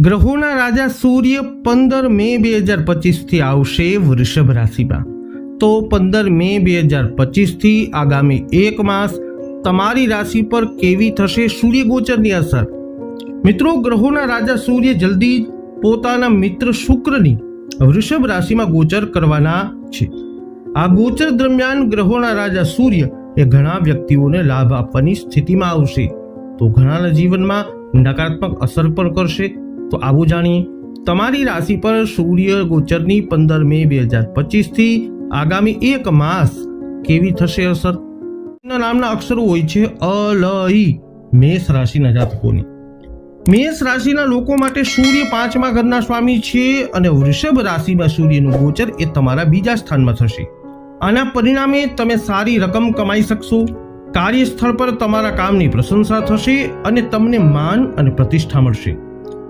ગ્રહોના રાજા સૂર્ય પંદર મે બે હજાર પચીસથી આવશે વૃષભ રાશિમાં. તો પંદર મે બે હજાર પચીસથી આગામી એક માસ તમારી રાશિ પર કેવી થશે સૂર્ય ગોચરની અસર? મિત્રો, ગ્રહોના રાજા સૂર્ય જલ્દી પોતાના મિત્ર શુક્રની વૃષભ રાશિમાં ગોચર કરવાના છે. આ ગોચર દરમિયાન ગ્રહોના રાજા સૂર્ય એ ઘણા વ્યક્તિઓને લાભ આપવાની સ્થિતિમાં આવશે. તો ઘણાના જીવનમાં નકારાત્મક અસર પણ કરશે તો આવું જાણીએ. તમારી રાશિ પર સૂર્ય ગોચરની પંદર મે બે હજાર પચીસથી આગામી એક માસ કેવી થશે અસર? નામના અક્ષરો હોય છે અ મેષ રાશિના જાતકોની. મેષ રાશિના લોકો માટે સૂર્ય પાંચમા ઘરના સ્વામી છે અને વૃષભ રાશિમાં સૂર્યનું ગોચર એ તમારા બીજા સ્થાનમાં થશે. આના પરિણામે તમે સારી રકમ કમાઈ શકશો. કાર્યસ્થળ પર તમારા કામની પ્રશંસા થશે અને તમને માન અને પ્રતિષ્ઠા મળશે.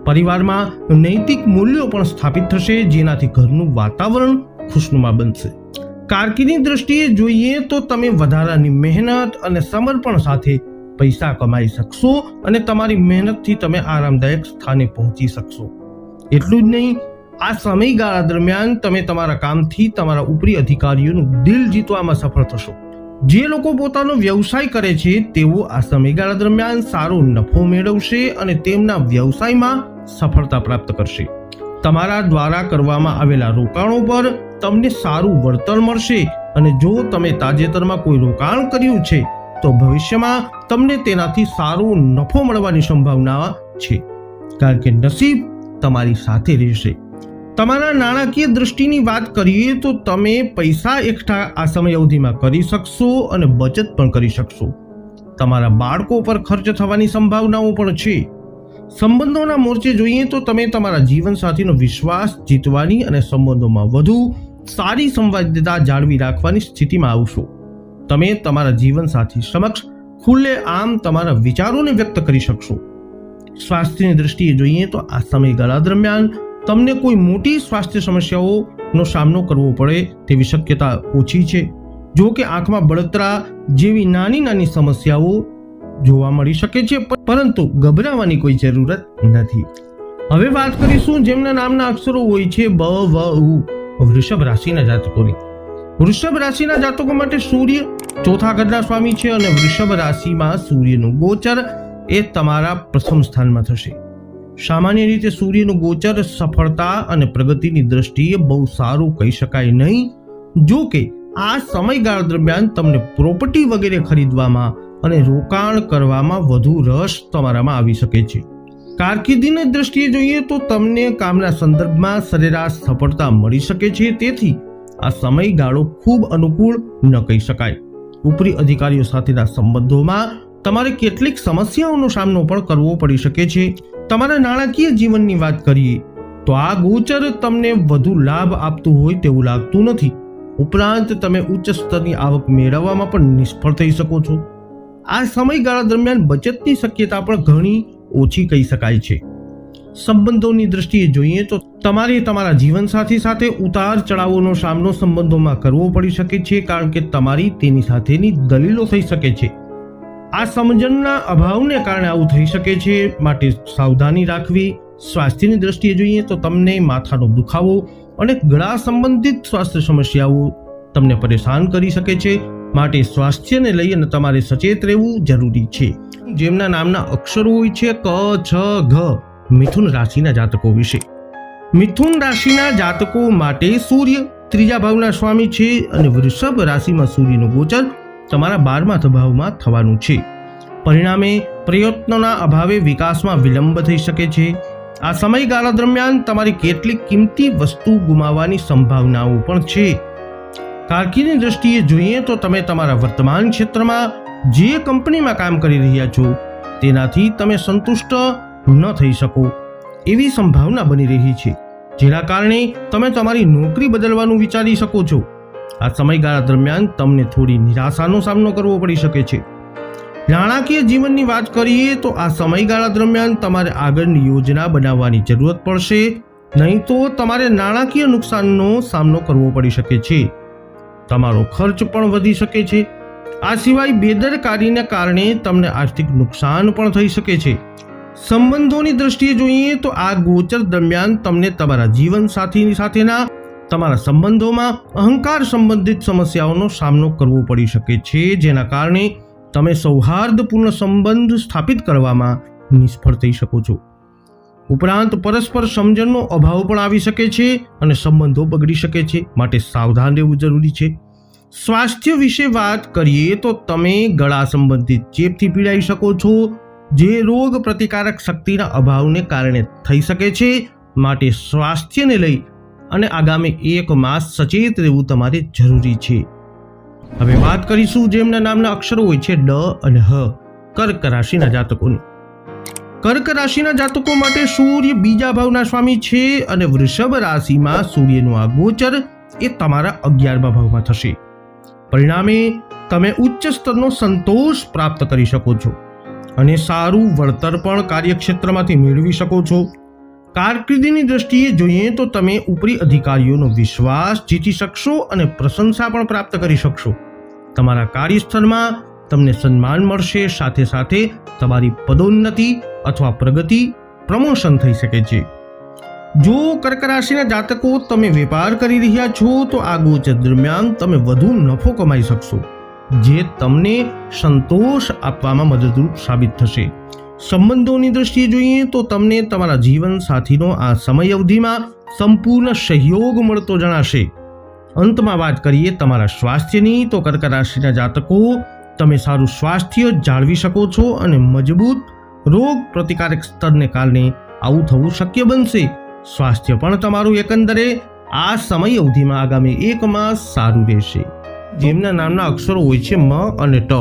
પરિવારમાં નૈતિક મૂલ્યો પણ સ્થાપિત થશે, જેનાથી ઘરનું વાતાવરણ ખુશનુમા બનશે. કારકિર્દીની દ્રષ્ટિએ જોઈએ તો તમે વધારાની મહેનત અને સમર્પણ સાથે પૈસા કમાઈ શકશો અને તમારી મહેનતથી તમે આરામદાયક સ્થાને પહોંચી શકશો. એટલું જ નહીં, આ સમયગાળા દરમિયાન તમે તમારા કામથી તમારા ઉપરી અધિકારીઓનું દિલ જીતવામાં સફળ થશો. જે લોકો પોતાનો વ્યવસાય કરે છે, તેઓ આ સમયગાળા દરમિયાન સારો નફો મેળવશે અને તેમના વ્યવસાયમાં સફળતા પ્રાપ્ત કરશે. તમારા દ્વારા કરવામાં આવેલા રોકાણો પર તમને સારું વળતર મળશે અને જો તમે તાજેતરમાં કોઈ રોકાણ કર્યું છે, તો ભવિષ્યમાં તમને તેનાથી સારો નફો મળવાની સંભાવના છે. કારણ કે નસીબ તમારી સાથે રહેશે. તમારા નાણાકીય દૃષ્ટિની વાત કરીએ તો તમે પૈસા એકઠા આ સમય અવધિમાં કરી શકશો અને બચત પણ કરી શકશો. તમારા બાળકો પર ખર્ચ થવાની સંભાવનાઓ પણ છે. સંબંધોના મોરચે જોઈએ તો તમે તમારા જીવનસાથીનો વિશ્વાસ જીતવાની અને સંબંધોમાં વધુ સારી સંવાદિતા જાળવી રાખવાની સ્થિતિમાં આવશો. તમે તમારા જીવનસાથી સમક્ષ ખુલ્લે આમ તમારા વિચારોને વ્યક્ત કરી શકશો. સ્વાસ્થ્યની દ્રષ્ટિએ જોઈએ તો આ સમયગાળા દરમિયાન તમને કોઈ મોટી સ્વાસ્થ્ય સમસ્યાઓનો સામનો કરવો પડે તેવી શક્યતા ઓછી છે. જો કે આંખમાં બળતરા જેવી નાની નાની સમસ્યાઓ જોવા મળી શકે છે પરંતુ ગભરાવાની કોઈ જરૂરત નથી. હવે વાત કરીશું જેમના નામના અક્ષરો હોય છે બ, વ, ઉ. વૃષભ રાશિના જાતકોની. વૃષભ રાશિના જાતકો માટે સૂર્ય ચોથા ઘરના સ્વામી છે અને વૃષભ રાશિમાં સૂર્યનું ગોચર એ તમારા પ્રથમ સ્થાનમાં થશે. સામાન્ય રીતે સૂર્યનું ગોચર સફળતા અને પ્રગતિની દ્રષ્ટિએ બહુ સારું કહી શકાય નહીં. જો કે, આ સમયગાળા દરમિયાન તમને પ્રોપર્ટી વગેરે ખરીદવામાં અને રોકાણ કરવામાં વધુ રસ તમારામાં આવી શકે છે. કારકિર્દીની દ્રષ્ટિએ જોઈએ તો તમને કામના સંદર્ભમાં સરેરાશ સફળતા મળી શકે છે, તેથી આ સમયગાળો ખૂબ અનુકૂળ ન કહી શકાય. ઉપરી અધિકારીઓ સાથેના સંબંધોમાં તમારે કેટલીક સમસ્યાઓનો સામનો પણ કરવો પડી શકે છે. તમારા નાણાકીય જીવનની વાત કરીએ, તો આ ગોચર તમને વધુ લાભ આપતું હોય તેવું લાગતું નથી. ઉપરાંત તમે ઉચ્ચ સ્તરની આવક મેળવવામાં પણ નિષ્ફળ થઈ શકો છો. આ સમયગાળા દરમિયાન બચતની શક્યતા પણ ઘણી ઓછી કહી શકાય છે. સંબંધોની દ્રષ્ટિએ જોઈએ તો તમારે તમારા જીવનસાથી સાથે ઉતાર ચઢાવોનો સામનો સંબંધોમાં કરવો પડી શકે છે, કારણ કે તમારી તેની સાથેની દલીલો થઈ શકે છે. આ સમજણના અભાવને કારણે આવું થઈ શકે છે. માટે સાવધાની રાખવી. સ્વાસ્થ્યની દ્રષ્ટિએ જોઈએ તો તમને માથાનો દુખાવો અને ગળા સંબંધિત સ્વાસ્થ્ય સમસ્યાઓ તમને પરેશાન કરી શકે છે. માટે સ્વાસ્થ્યને લઈ અને તમારે સચેત રહેવું જરૂરી છે. જેમના નામના અક્ષરો હોય છે ક, છ, ઘ, મિથુન રાશિના જાતકો વિશે. મિથુન રાશિના જાતકો માટે સૂર્ય ત્રીજા ભાવના સ્વામી છે અને વૃષભ રાશિમાં સૂર્યનું ગોચર તમારા બારમા દબાવમાં થવાનું છે. પરિણામે પ્રયત્નોના અભાવે વિકાસમાં વિલંબ થઈ શકે છે. આ સમયગાળા દરમિયાન તમારી કેટલીક કિંમતી વસ્તુ ગુમાવવાની સંભાવનાઓ પણ છે. કારકિર્દીની દ્રષ્ટિએ જોઈએ તો તમે તમારા વર્તમાન ક્ષેત્રમાં જે કંપનીમાં કામ કરી રહ્યા છો, તેનાથી તમે સંતુષ્ટ ન થઈ શકો એવી સંભાવના બની રહી છે. જેના કારણે તમે તમારી નોકરી બદલવાનું વિચારી શકો છો. આ સમયગાળા દરમિયાન તમને થોડી નિરાશાનો સામનો કરવો પડી શકે છે. નાણાકીય જીવનની વાત કરીએ તો આ સમયગાળા દરમિયાન તમારે આગળની યોજના બનાવવાની જરૂરત પડશે, નહીં તો તમારે નાણાકીય નુકસાનનો સામનો કરવો પડી શકે છે. તમારો ખર્ચ પણ વધી શકે છે. આ સિવાય બેદરકારીને કારણે તમને આર્થિક નુકસાન પણ થઈ શકે છે. સંબંધોની દ્રષ્ટિએ જોઈએ તો આ ગોચર દરમિયાન તમને તમારા જીવનસાથીની સાથેના તમારા સંબંધોમાં અહંકાર સંબંધિત સમસ્યાઓનો સામનો કરવો પડી શકે છે, જેના કારણે તમે સૌહાર્દપૂર્ણ સંબંધ સ્થાપિત કરવામાં નિષ્ફળ થઈ શકો છો. ઉપરાંત, પરસ્પર સમજણનો અભાવ પણ આવી શકે છે અને સંબંધો બગડી શકે છે, માટે સાવધાન રહેવું જરૂરી છે. સ્વાસ્થ્ય વિશે વાત કરીએ તો તમે ગળા સંબંધિત ચેપથી પીડાઈ શકો છો, જે રોગ પ્રતિકારક શક્તિના અભાવને કારણે થઈ શકે છે, માટે સ્વાસ્થ્યને લઈ અને આગામી એક માસ સચેત રહેવું તમારે જરૂરી છે. હવે વાત કરીશું જેમના નામના અક્ષરો હોય છે ડ અને હ, કર્ક રાશિના જાતકોની. કર્ક રાશિના જાતકો માટે સૂર્ય બીજા ભાવના સ્વામી છે અને વૃષભ રાશિમાં સૂર્યનું આ ગોચર એ તમારા અગિયારમા ભાવમાં થશે. પરિણામે, તમે ઉચ્ચ સ્તરનો સંતોષ પ્રાપ્ત કરી શકો છો અને સારું વળતર પણ કાર્યક્ષેત્રમાંથી મેળવી શકો છો. કારકિર્દીની દ્રષ્ટિએ જોઈએ તો તમે ઉપરી અધિકારીઓનો વિશ્વાસ જીતી શકશો અને પ્રશંસા પણ પ્રાપ્ત કરી શકશો. તમારા કાર્યસ્થળમાં તમને સન્માન મળશે, સાથે સાથે તમારી પદોન્નતિ અથવા પ્રગતિ પ્રમોશન થઈ શકે છે. જો કર્ક રાશિના જાતકો તમે વેપાર કરી રહ્યા છો, તો આ ગોચર દરમિયાન તમે વધુ નફો કમાઈ શકશો, જે તમને સંતોષ આપવામાં મદદરૂપ સાબિત થશે. સંબંધોની દ્રષ્ટિએ જોઈએ તો તમને તમારા જીવન સાથીનો આ સમય અવધિમાં સંપૂર્ણ સહયોગ મળતો જણાશે. અંતમાં વાત કરીએ તમારા સ્વાસ્થ્યની, તો કર્ક રાશિના જાતકો, તમે સારું સ્વાસ્થ્ય જાળવી શકો છો અને મજબૂત રોગ પ્રતિકારક સ્તરને કારણે આવું થવું શક્ય બનશે. સ્વાસ્થ્ય પણ તમારું એકંદરે આ સમય અવધિમાં આગામી એક માસ સારું રહેશે. જેમના નામના અક્ષરો હોય છે મ અને ટ.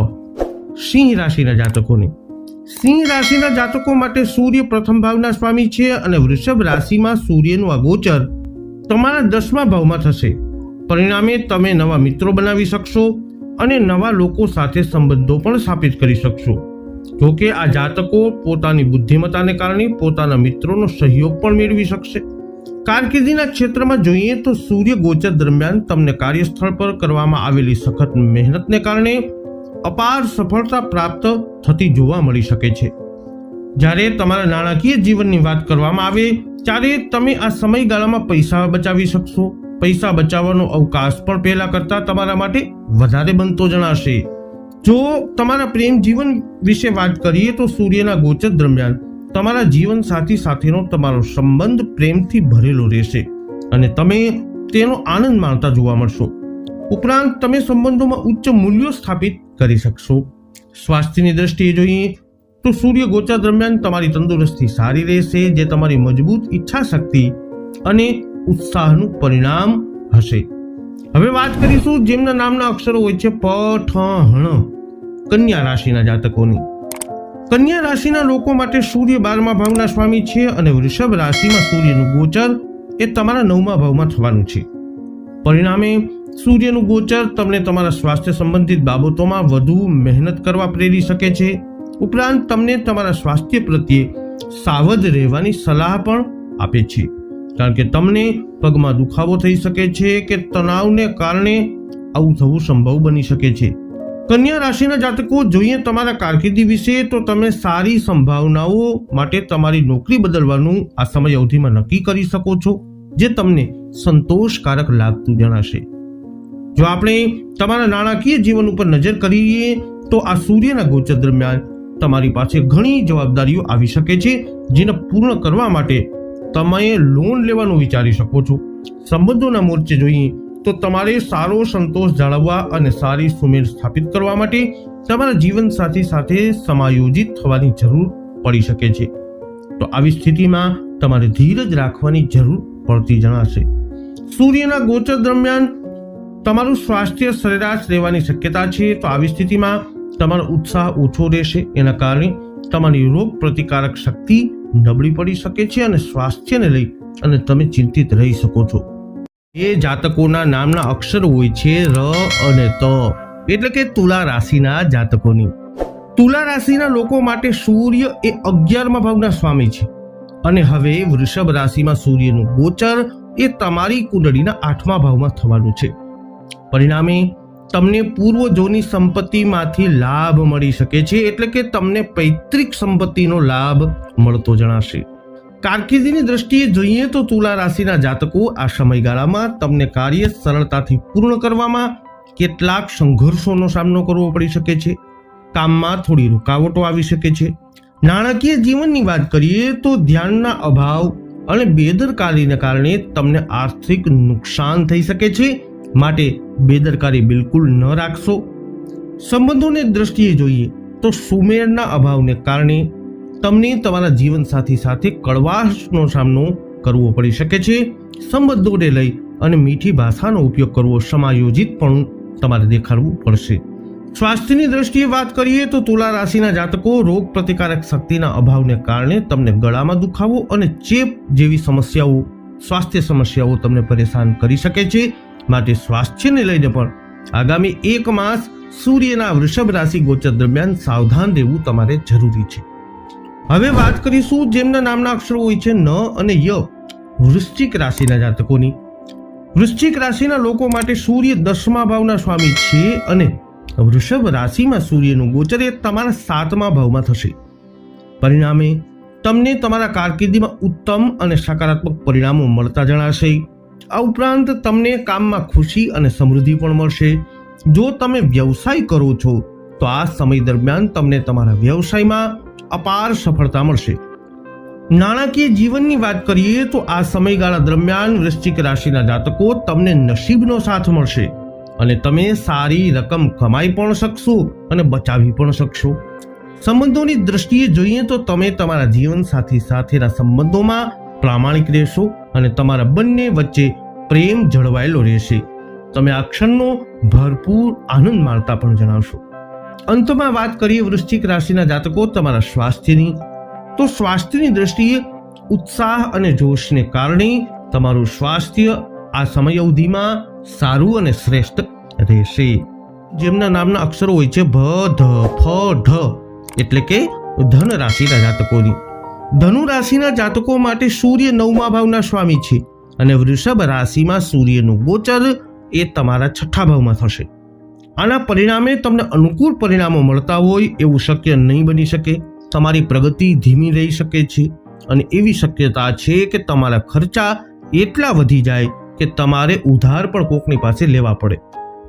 સિંહ રાશિના જાતકોની સિંહ રાશિના જાતકો માટે સૂર્ય પ્રથમ ભાવના સ્વામી છે અને વૃષભ રાશિમાં સૂર્યનું આ ગોચર તમારા દસમા ભાવમાં થશે. પરિણામે તમે નવા મિત્રો બનાવી શકશો અને નવા લોકો સાથે સંબંધો પણ સ્થાપિત કરી શકશો. જોકે આ જાતકો પોતાની બુદ્ધિમત્તાને કારણે પોતાના મિત્રોનો સહયોગ પણ મેળવી શકશે. કારકિર્દીના ક્ષેત્રમાં જોઈએ તો સૂર્ય ગોચર દરમિયાન તમને કાર્યસ્થળ પર કરવામાં આવેલી સખત મહેનતને કારણે અપાર સફળતા પ્રાપ્ત થતી જોવા મળી શકે છે. જ્યારે તમારા નાણાકીય જીવનની વાત કરવામાં આવે, ત્યારે તમે આ સમયગાળામાં પૈસા બચાવી શકશો. પૈસા બચાવવાનો અવકાશ પણ પહેલા કરતા તમારા માટે વધારે બનતો જણાશે. જો તમારા પ્રેમ જીવન વિશે વાત કરીએ તો સૂર્યના ગોચર દરમિયાન તમારા જીવન સાથી સાથેનો તમારો સંબંધ પ્રેમથી ભરેલો રહેશે અને તમે તેનો આનંદ માણતા જોવા મળશો. ઉપરાંત તમે સંબંધોમાં ઉચ્ચ મૂલ્યો સ્થાપિત કરી શકશો. સ્વાસ્થ્યની દ્રષ્ટિએ જોઈએ તો સૂર્ય ગોચર દરમિયાન તમારી તંદુરસ્તી સારી રહેશે, જે તમારી મજબૂત ઈચ્છા શક્તિ અને ઉત્સાહનું પરિણામ હશે. હવે વાત કરીશું જેમના નામના અક્ષરો હોય છે પ, ઠ હણ કન્યા રાશિના જાતકોની. કન્યા રાશિના લોકો માટે સૂર્ય બારમા ભાવના સ્વામી છે અને વૃષભ રાશિમાં સૂર્યનું ગોચર એ તમારા નવમા ભાવમાં થવાનું છે. પરિણામે સૂર્યનું ગોચર તમને તમારા સ્વાસ્થ્ય સંબંધિત બાબતોમાં વધુ મહેનત કરવા પ્રેરી શકે છે. ઉપરાંત તમને તમારા સ્વાસ્થ્ય પ્રત્યે સાવધ રહેવાની સલાહ પણ આપે છે. કારણ કે તમને પગમાં દુખાવો થઈ શકે છે કે તણાવને કારણે આવું થવું સંભવ બની શકે છે. કન્યા રાશિના જાતકો, જોઈએ તમારા કારકિર્દી વિશે તો તમે સારી સંભાવનાઓ માટે તમારી નોકરી બદલવાનું આ સમય અવધિમાં નક્કી કરી શકો છો. જે તમને સંતોષકારક લાગતું જણાશે. જો આપણે તમારા નાણાકીય જીવન ઉપર નજર કરીએ તો આ સૂર્યના ગોચર દરમિયાન તમારી પાસે ઘણી જવાબદારીઓ આવી શકે છે, જેને પૂર્ણ કરવા માટે તમે લોન લેવાનું વિચારી શકો છો. સંબંધોના મોરચે જોઈએ તો તમારે સારો સંતોષ જાળવવા અને સારી સુમેળ સ્થાપિત કરવા માટે તમારા જીવનસાથી સાથે સમાયોજિત થવાની જરૂર પડી શકે છે. તો આવી સ્થિતિમાં તમારે ધીરજ રાખવાની જરૂર પડતી જણાશે. સૂર્યના ગોચર દરમિયાન તમારું સ્વાસ્થ્ય સરેરાશ રહેવાની શક્યતા છે તો આવી સ્થિતિમાં તમારો ઉત્સાહ ઓછો રહેશે. એના કારણે તમારી રોગ પ્રતિકારક શક્તિ નબળી પડી શકે છે અને સ્વાસ્થ્યને લઈ અને તમે ચિંતિત રહી શકો છો. એ જાતકોના નામના અક્ષર હોય છે ર અને ત. એટલે કે તુલા રાશિના જાતકોની. તુલા રાશિના લોકો માટે સૂર્ય એ અગિયારમા ભાવના સ્વામી છે. અને હવે વૃષભ રાશિમાં સૂર્યનું ગોચર એ તમારી કુંડળીના આઠમા ભાવમાં થવાનું છે. પરિણામે તમને પૂર્વજોની સંપત્તિમાંથી લાભ મળી શકે છે, એટલે કે તમને પૈતૃક સંપત્તિનો લાભ મળતો જણાશે. કારકિર્દીની દ્રષ્ટિએ જોઈએ તો તુલા રાશિના જાતકો આ સમયગાળામાં તમને કાર્ય સરળતાથી પૂર્ણ કરવામાં કેટલાક સંઘર્ષોનો સામનો કરવો પડી શકે છે. કામમાં થોડી રૂકાવટો આવી શકે છે. નાણાકીય જીવનની વાત કરીએ તો ધ્યાનના અભાવ અને બેદરકારીને કારણે તમને આર્થિક નુકસાન થઈ શકે છે. માટે બેદરકારી બિલકુલ ન રાખશો. સંબંધોની દ્રષ્ટિએ જોઈએ તો સુમેળના અભાવને કારણે તમને તમારા જીવનસાથી સાથે કડવાશનો સામનો કરવો પડી શકે છે. સંબંધોને લઈ અને મીઠી ભાષાનો ઉપયોગ કરવો સમાયોજિત પણ તમારે દેખાડવું પડશે. સ્વાસ્થ્યની દ્રષ્ટિએ વાત કરીએ તો તુલા રાશિના જાતકો રોગ પ્રતિકારક શક્તિના અભાવને કારણે તમને ગળામાં દુખાવો અને ચેપ જેવી સમસ્યાઓ, સ્વાસ્થ્ય સમસ્યાઓ તમને પરેશાન કરી શકે છે. માટે સ્વાસ્થ્યને લઈને પણ આગામી એક માસ સૂર્યના વૃષભ રાશિ ગોચર દરમિયાન સાવધાન રહેવું તમારે જરૂરી છે. હવે વાત કરીશું જેમના નામના અક્ષરો હોય છે ન અને ય, વૃશ્ચિક રાશિના જાતકોની. વૃશ્ચિક રાશિના લોકો માટે સૂર્ય દસમા ભાવના સ્વામી છે અને વૃષભ રાશિમાં સૂર્યનું ગોચર એ તમારા સાતમા ભાવમાં થશે. પરિણામે તમને તમારા કારકિર્દીમાં ઉત્તમ અને સકારાત્મક પરિણામો મળતા જણાશે. આ ઉપરાંત તમને કામમાં ખુશી અને સમૃદ્ધિ પણ મળશે. જો તમે વ્યવસાય કરો છો, તો આ સમય દરમિયાન તમને તમારા વ્યવસાયમાં અપાર સફળતા મળશે. નાણાકીય જીવનની વાત કરીએ તો આ સમયગાળા દરમિયાન વૃશ્ચિક રાશિના જાતકો તમને નસીબનો સાથ મળશે. અને તમે સારી રકમ કમાઈ પણ શકશો અને બચાવી પણ શકશો. સંબંધોની દ્રષ્ટિએ જોઈએ તો તમે તમારા જીવનસાથી સાથેના સંબંધોમાં પ્રામાણિક રહેશો અને તમારા બંને વચ્ચે પ્રેમ જળવાયેલો રહેશે. તમે આ ક્ષણનો ભરપૂર આનંદ માણતા પણ જણાવશો. અંતમાં વાત કરીએ વૃશ્ચિક રાશિના જાતકો તમારા સ્વાસ્થ્યની. તો સ્વાસ્થ્યની દ્રષ્ટિએ ઉત્સાહ અને જોશને કારણે તમારું સ્વાસ્થ્ય આ સમય અવધિમાં સારું અને શ્રેષ્ઠ રહેશે. જેમના નામના અક્ષરો હોય છે ભ, ધ, ફ, ઢ, એટલે કે ધન રાશિના જાતકોની. ધનુ રાશિના જાતકો માટે સૂર્ય નવમા ભાવના સ્વામી છે અને વૃષભ રાશિમાં સૂર્યનું ગોચર એ તમારા છઠ્ઠા ભાવમાં થશે. આના પરિણામે તમને અનુકૂળ પરિણામો મળતા હોય એવું શક્ય નહીં બની શકે. તમારી પ્રગતિ ધીમી રહી શકે છે અને એવી શક્યતા છે કે તમારા ખર્ચા એટલા વધી જાય કે તમારે ઉધાર પણ કોકની પાસે લેવા પડે.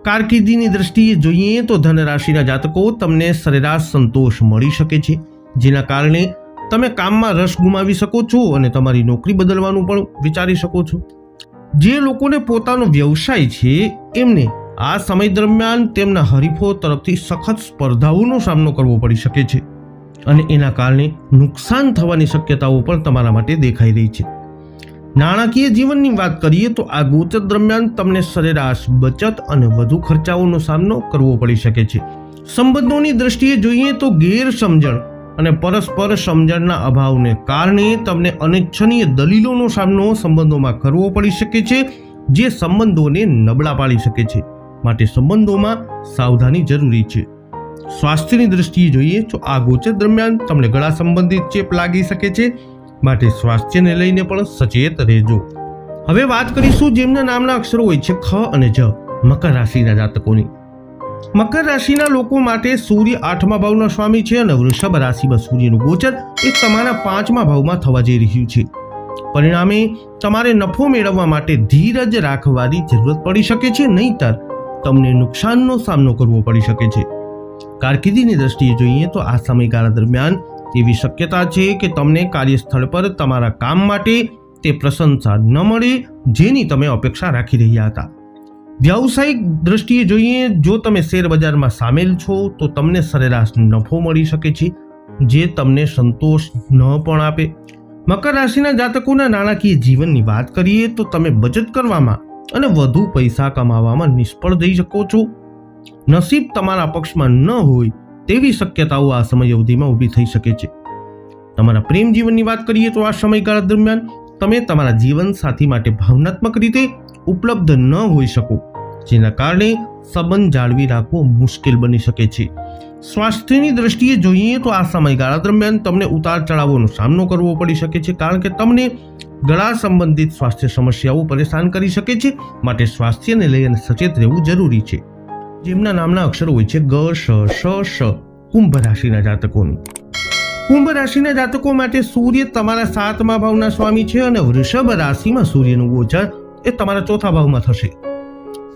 કારકિર્દીની દ્રષ્ટિએ જોઈએ તો ધન રાશિના જાતકો તમને સરેરાશ સંતોષ મળી શકે છે. જેના કારણે તમે કામમાં રસ ગુમાવી શકો છો અને તમારી નોકરી બદલવાનું પણ વિચારી શકો છો. જે લોકોને પોતાનો વ્યવસાય છે, એમને આ સમય દરમિયાન તેમના હરીફો તરફથી સખત સ્પર્ધાઓનો સામનો કરવો પડી શકે છે. અને એના કારણે નુકસાન થવાની શક્યતાઓ પણ તમારા માટે દેખાઈ રહી છે. નાણાકીય જીવનની વાત કરીએ તો આ ગોચર દરમિયાન તમને સરેરાશ બચત અને વધુ ખર્ચાઓનો સામનો કરવો પડી શકે છે. સંબંધોની દ્રષ્ટિએ જોઈએ તો ગેરસમજણ અને પરસ્પર સમજણના અભાવને કારણે તમને અનિચ્છનીય દલીલોનો સામનો સંબંધોમાં કરવો પડી શકે છે, જે સંબંધોને નબળા પાડી શકે છે. માટે સંબંધોમાં સાવધાની જરૂરી છે. સ્વાસ્થ્યની દ્રષ્ટિએ જોઈએ તો આ ગોચર દરમિયાન તમને ગળા સંબંધિત ચેપ લાગી શકે છે માટે સ્વાસ્થ્યને લઈને પણ સચેત રહેજો. હવે વાત કરીશું જેમના નામના અક્ષરો હોય છે ખ અને જ, મકર રાશિના જાતકોની. મકર રાશિના લોકો માટે સૂર્ય આઠમા ભાવના સ્વામી છે અને વૃષભ રાશિમાં સૂર્યનું ગોચર એ તમારા પાંચમા ભાવમાં થવા જઈ રહ્યું છે. પરિણામે તમારે નફો મેળવવા માટે ધીરજ રાખવાની જરૂરત પડી શકે છે, નહીંતર તમને નુકસાનનો સામનો કરવો પડી શકે છે. કારકિર્દીની દ્રષ્ટિએ જોઈએ તો આ સમયગાળા દરમિયાન એવી શક્યતા છે કે તમને કાર્યસ્થળ પર તમારા કામ માટે તે પ્રશંસા ન મળે જેની તમે અપેક્ષા રાખી રહ્યા હતા. વ્યાવસાયિક દ્રષ્ટિએ જોઈએ, જો તમે શેરબજારમાં સામેલ છો, તો તમને સરેરાશ નફો મળી શકે છે, જે તમને સંતોષ ન પણ આપે. મકર રાશિના જાતકોના નાણાકીય જીવનની વાત કરીએ, તો તમે બચત કરવામાં અને વધુ પૈસા કમાવામાં નિષ્ફળ જઈ શકો છો. નસીબ તમારા પક્ષમાં ન હોય તેવી શક્યતાઓ આ સમય અવધિમાં ઊભી થઈ શકે છે. તમારા પ્રેમ જીવનની વાત કરીએ તો આ સમયગાળા દરમિયાન તમે તમારા જીવન સાથી માટે ભાવનાત્મક રીતે ઉપલબ્ધ ન હોઈ શકો, જેના કારણે સંબંધ જાળવી રાખવો મુશ્કેલ બની શકે છે. સ્વાસ્થ્યની દ્રષ્ટિએ જોઈએ તો આ સમયગાળા દરમિયાન તમને ઉતાર ચઢાવોનો સામનો કરવો પડી શકે છે, કારણ કે તમને ગળા સંબંધિત સ્વાસ્થ્ય સમસ્યાઓ પરેશાન કરી શકે છે, માટે સ્વાસ્થ્યને લઈને સચેત રહેવું જરૂરી છે. જેમના નામના અક્ષર હોય છે ગ, શ શ શ, કુંભ રાશિના જાતકોની. કુંભ રાશિના જાતકો માટે સૂર્ય તમારા સાતમા ભાવના સ્વામી છે અને વૃષભ રાશિમાં સૂર્યનું ગોચર એ તમારા ચોથા ભાવમાં થશે.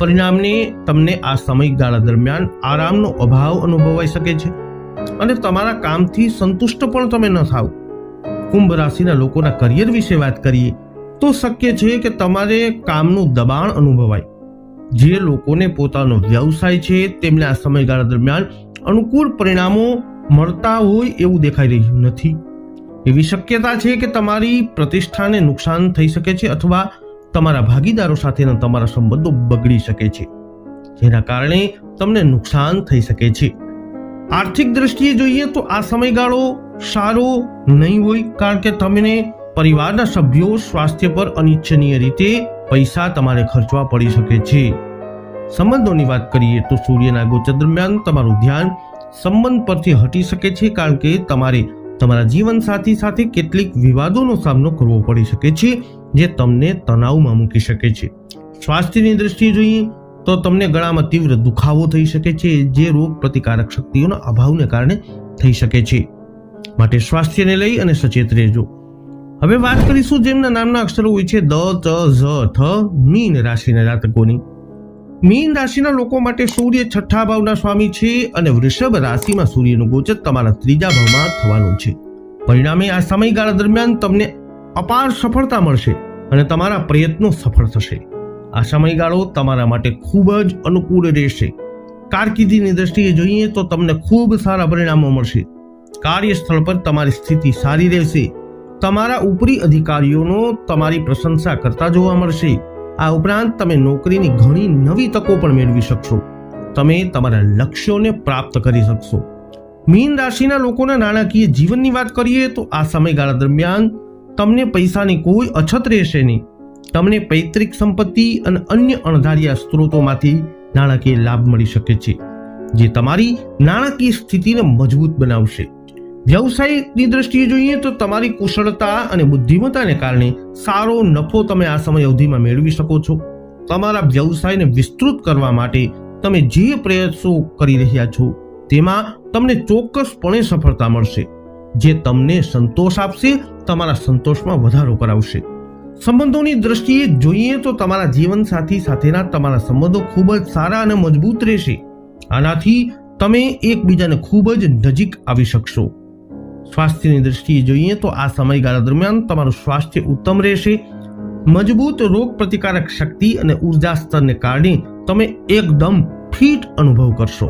પરિણામને તમને આ સમયગાળા દરમિયાન આરામનો અભાવ અનુભવાઈ શકે છે અને તમારા કામથી સંતુષ્ટ પણ તમે ન થાવ. કુંભ રાશિના લોકોના કરિયર વિશે વાત કરીએ તો શક્ય છે કે તમારે કામનું દબાણ અનુભવાય. જે લોકોને પોતાનો વ્યવસાય છે, તેમને આ સમયગાળા દરમિયાન અનુકૂળ પરિણામો મળતા હોય એવું દેખાઈ રહ્યું નથી. એવી શક્યતા છે કે તમારી પ્રતિષ્ઠાને નુકસાન થઈ શકે છે અથવા તમારા ભાગીદારો સાથેના તમારા સંબંધો બગડી શકે છે, જેના કારણે તમને નુકસાન થઈ શકે છે. આર્થિક દ્રષ્ટિએ જોઈએ તો આ સમયગાળો સારો નહીં હોય, કારણ કે તમને પરિવારના સભ્યો સ્વાસ્થ્ય પર અનિચ્છનીય રીતે પૈસા તમારે ખર્ચવા પડી શકે છે. સંબંધોની વાત કરીએ તો સૂર્યના ગોચર દરમિયાન તમારું ધ્યાન સંબંધ પરથી હટી શકે છે કારણ કે તમારે તમારા જીવનસાથી સાથે કેટલીક વિવાદોનો સામનો કરવો પડી શકે છે, જે તમને તણાવમાં મૂકી શકે છે. સ્વાસ્થ્યની દ્રષ્ટિએ જોઈએ તો તમને ગળામાં તીવ્ર દુખાવો થઈ શકે છે, જે રોગ પ્રતિકારક શક્તિઓના અભાવને કારણે થઈ શકે છે. માટે સ્વાસ્થ્યને લઈ અને સચેત રહેજો. હવે વાત કરીશું જેમના નામના અક્ષરો હોય છે દ ચ ઝ, થ, મીન રાશિના જાતકોની. મીન રાશિના લોકો માટે સૂર્ય છઠ્ઠા ભાવના સ્વામી છે અને વૃષભ રાશિમાં સૂર્યનું ગોચર તમારા ત્રીજા ભાવમાં થવાનું છે. પરિણામે આ સમયગાળા દરમિયાન તમને અપાર સફળતા મળશે અને તમારા પ્રયત્નો સફળ થશે. આ સમયગાળો તમારા માટે ખૂબ જ અનુકૂળ રહેશે. કારકિર્દીની દ્રષ્ટિએ જોઈએ તો તમને ખૂબ સારા પરિણામો મળશે. કાર્યસ્થળ પર તમારી સ્થિતિ સારી રહેશે. તમારા ઉપરી અધિકારીઓનો તમારી પ્રશંસા કરતા જોવા મળશે. આ ઉપરાંત તમે નોકરીની ઘણી નવી તકો પણ મેળવી શકશો. તમે તમારા લક્ષ્યોને પ્રાપ્ત કરી શકશો. મીન રાશિના લોકોના નાણાકીય જીવનની વાત કરીએ તો આ સમયગાળા દરમિયાન તમને પૈસાની કોઈ અછત રહેશે નહીં. તમને પૈતૃક સંપત્તિ અને અન્ય અણધાર્યા સ્ત્રોતોમાંથી નાણાકીય લાભ મળી શકે છે, જે તમારી નાણાકીય સ્થિતિને મજબૂત બનાવશે. વ્યવસાયની દ્રષ્ટિએ જોઈએ તો તમારી કુશળતા અને બુદ્ધિમત્તાને કારણે સારો નફો તમે આ સમય અવધિમાં મેળવી શકો છો. તમારા વ્યવસાયને વિસ્તૃત કરવા માટે તમે જે પ્રયાસો કરી રહ્યા છો, તેમાં તમને ચોક્કસપણે સફળતા મળશે. જે તમને સંતોષ આપશે, તમારા સંતોષમાં વધારો કરાવશે. સંબંધોની દ્રષ્ટિએ જોઈએ તો તમારા જીવનસાથી સાથેના તમારા સંબંધો ખૂબ જ સારા અને મજબૂત રહેશે. આનાથી તમે એકબીજાને ખૂબ જ નજીક આવી શકશો. સ્વાસ્થ્યની દ્રષ્ટિએ જોઈએ તો આ સમયગાળા દરમિયાન તમારું સ્વાસ્થ્ય ઉત્તમ રહેશે. મજબૂત રોગ પ્રતિકારક શક્તિ અને ઊર્જા સ્તરને કારણે તમે એકદમ ફિટ અનુભવ કરશો.